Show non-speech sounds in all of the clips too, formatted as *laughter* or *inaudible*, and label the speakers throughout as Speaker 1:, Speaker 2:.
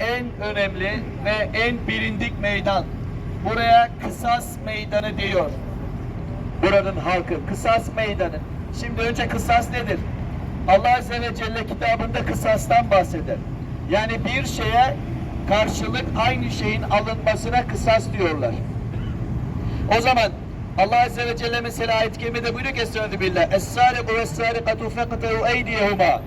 Speaker 1: En önemli ve en bilindik meydan. Buraya Kısas Meydanı diyor. Buranın halkı Kısas Meydanı. Şimdi önce kısas nedir? Allah Azze ve Celle kitabında kısastan bahseder. Yani bir şeye karşılık aynı şeyin alınmasına kısas diyorlar. O zaman Allah Azze ve Celle mesela ayet-i kerimede buyuruyor ki Estaizu billah Es-sâriku ve-s-sârikatu feqtehu eydiyehuma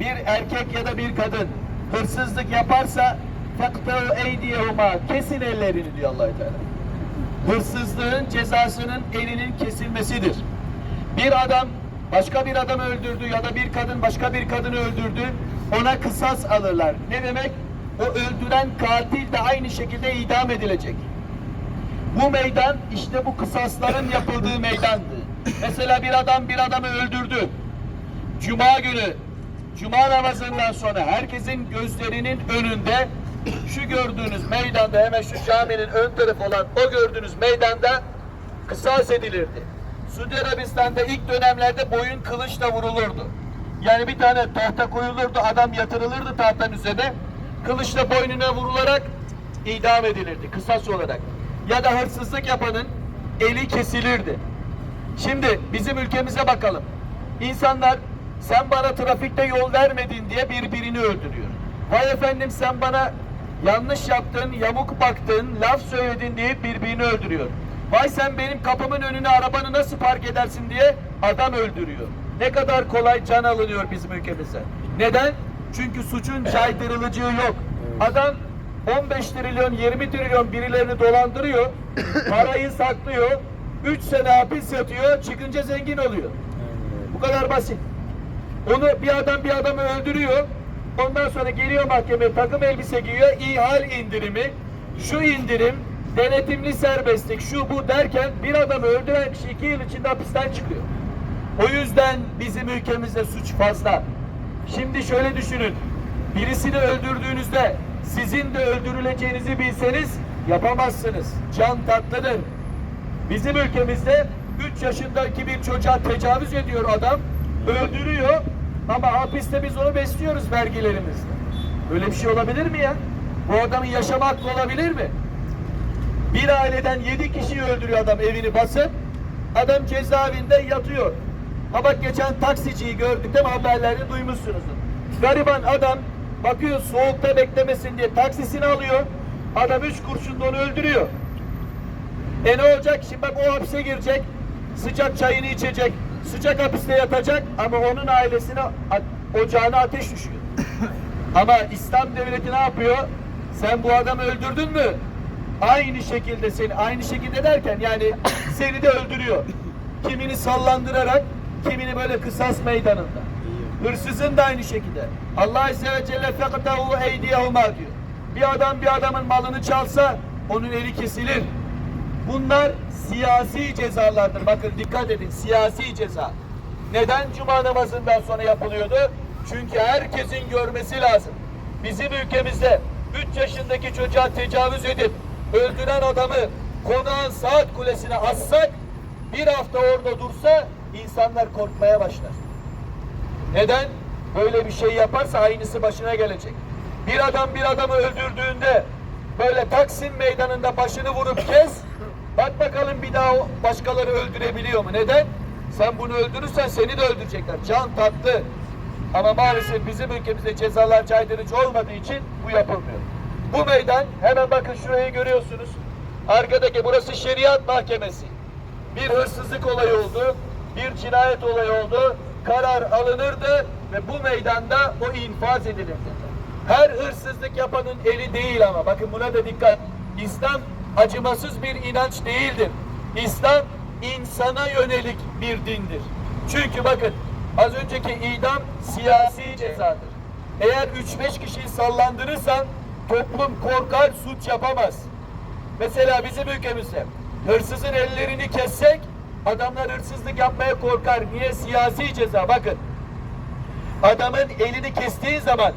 Speaker 1: Bir erkek ya da bir kadın hırsızlık yaparsa feqtehu eydiyehuma Kesin ellerini diyor allah Teala. Hırsızlığın cezasının elinin kesilmesidir. Bir adam başka bir adamı öldürdü ya da bir kadın başka bir kadını öldürdü. Ona kısas alırlar. Ne demek? O öldüren katil de aynı şekilde idam edilecek. Bu meydan işte bu kısasların yapıldığı meydandı. Mesela bir adam bir adamı öldürdü. Cuma günü Cuma namazından sonra herkesin gözlerinin önünde şu gördüğünüz meydanda hemen şu caminin ön tarafı olan o gördüğünüz meydanda kısas edilirdi. Suudi Arabistan'da ilk dönemlerde boyun kılıçla vurulurdu. Yani bir tane tahta koyulurdu, adam yatırılırdı tahtanın üzerine. Kılıçla boynuna vurularak idam edilirdi kısas olarak. Ya da hırsızlık yapanın eli kesilirdi. Şimdi bizim ülkemize bakalım. İnsanlar sen bana trafikte yol vermedin diye birbirini öldürüyor. Vay efendim sen bana yanlış yaptın, yamuk baktın, laf söyledin diye birbirini öldürüyor. Vay sen benim kapımın önüne arabanı nasıl park edersin diye adam öldürüyor. Ne kadar kolay can alınıyor bizim ülkemize. Neden? Çünkü suçun caydırılıcığı yok. Adam 15 trilyon, 20 trilyon birilerini dolandırıyor, *coughs* parayı saklıyor, 3 sene hapis yatıyor, çıkınca zengin oluyor. Bu kadar basit. Onu bir adam bir adamı öldürüyor. Ondan sonra geliyor mahkemeye takım elbise giyiyor. İhal indirimi. Şu indirim denetimli serbestlik şu bu derken bir adamı öldüren kişi iki yıl içinde hapisten çıkıyor. O yüzden bizim ülkemizde suç fazla. Şimdi şöyle düşünün. Birisini öldürdüğünüzde sizin de öldürüleceğinizi bilseniz yapamazsınız. Can tatlıdır. Bizim ülkemizde 3 yaşındaki bir çocuğa tecavüz ediyor adam, öldürüyor ama hapiste biz onu besliyoruz vergilerimizle. Böyle bir şey olabilir mi ya? Bu adamın yaşama hakkı olabilir mi? Bir aileden yedi kişiyi öldürüyor adam evini basıp, adam cezaevinde yatıyor. Ha bak geçen taksiciyi gördük değil mi haberlerini duymuşsunuzdur. Gariban adam bakıyor soğukta beklemesin diye taksisini alıyor. Adam üç kurşunla onu öldürüyor. E ne olacak? Şimdi bak o hapse girecek. Sıcak çayını içecek. Sıcak hapiste yatacak ama onun ailesine ocağına ateş düşüyor. *coughs* ama İslam devleti ne yapıyor? Sen bu adamı öldürdün mü? Aynı şekilde seni, aynı şekilde derken yani *coughs* seni de öldürüyor. Kimini sallandırarak, kimini böyle kısas meydanında. Hırsızın da aynı şekilde. Allah Azze ve Celle fektahu eydiyehuma diyor. Bir adam bir adamın malını çalsa onun eli kesilir. Bunlar siyasi cezalardır. Bakın dikkat edin siyasi ceza. Neden cuma namazından sonra yapılıyordu? Çünkü herkesin görmesi lazım. Bizim ülkemizde 3 yaşındaki çocuğa tecavüz edip öldüren adamı konağın saat kulesine assak bir hafta orada dursa insanlar korkmaya başlar. Neden? Böyle bir şey yaparsa aynısı başına gelecek. Bir adam bir adamı öldürdüğünde böyle Taksim meydanında başını vurup kes. Bak bakalım bir daha başkaları öldürebiliyor mu? Neden? Sen bunu öldürürsen seni de öldürecekler. Can tatlı. Ama maalesef bizim ülkemizde cezalar caydırıcı olmadığı için bu yapılmıyor. Bu meydan hemen bakın şurayı görüyorsunuz. Arkadaki burası şeriat mahkemesi. Bir hırsızlık olayı oldu, bir cinayet olayı oldu. Karar alınırdı ve bu meydanda o infaz edilirdi. Her hırsızlık yapanın eli değil ama bakın buna da dikkat. İslam acımasız bir inanç değildir. İslam insana yönelik bir dindir. Çünkü bakın az önceki idam siyasi cezadır. Eğer 3-5 kişiyi sallandırırsan toplum korkar suç yapamaz. Mesela bizim ülkemizde hırsızın ellerini kessek adamlar hırsızlık yapmaya korkar. Niye? Siyasi ceza. Bakın adamın elini kestiğin zaman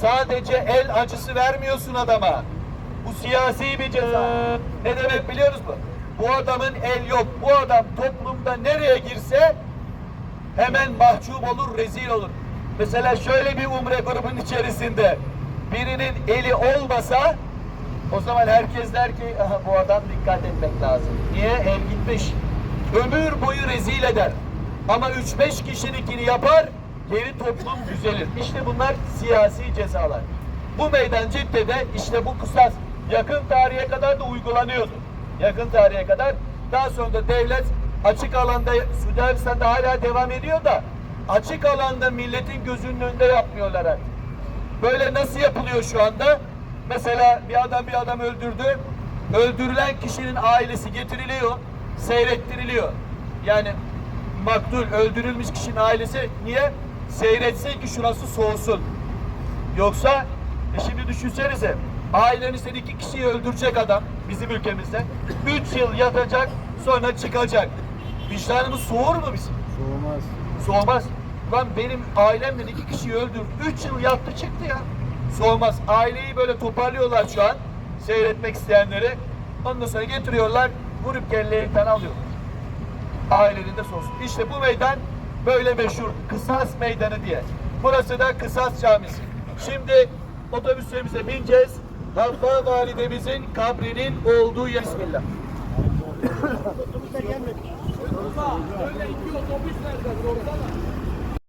Speaker 1: sadece el acısı vermiyorsun adama. Bu siyasi bir ceza. Ne demek biliyoruz mu? Bu adamın el yok. Bu adam toplumda nereye girse hemen mahcup olur, rezil olur. Mesela şöyle bir umre grubun içerisinde birinin eli olmasa o zaman herkes der ki "Aha, bu adam dikkat etmek lazım. Niye? El gitmiş. Ömür boyu rezil eder. Ama 3-5 kişininkini yapar, geri toplum düzelir. İşte bunlar siyasi cezalar. Bu meydan Cidde'de işte bu kısas yakın tarihe kadar da uygulanıyordu. Yakın tarihe kadar. Daha sonra da devlet açık alanda Suudi Arabistan'da hala devam ediyor da açık alanda milletin gözünün önünde yapmıyorlar artık. Böyle nasıl yapılıyor şu anda? Mesela bir adam bir adam öldürdü. Öldürülen kişinin ailesi getiriliyor, seyrettiriliyor. Yani maktul, öldürülmüş kişinin ailesi niye? Seyretsin ki şurası soğusun. Yoksa e şimdi düşünsenize ailenizden iki kişiyi öldürecek adam bizim ülkemizde. Üç yıl yatacak sonra çıkacak. Vicdanımız soğur mu bizim?
Speaker 2: Soğumaz.
Speaker 1: Soğumaz. Lan benim ailemden iki kişiyi öldürdü. Üç yıl yattı çıktı ya. Soğumaz. Aileyi böyle toparlıyorlar şu an. Seyretmek isteyenleri. Ondan sonra getiriyorlar. Vurup kellerinden alıyor. Ailenin de soğusun. İşte bu meydan böyle meşhur. Kısas meydanı diye. Burası da Kısas Camisi. Şimdi otobüslerimize bineceğiz. Havva validemizin kabrinin olduğu yer. Bismillah.
Speaker 3: Öyle iki otobüs nerede? Sorsana.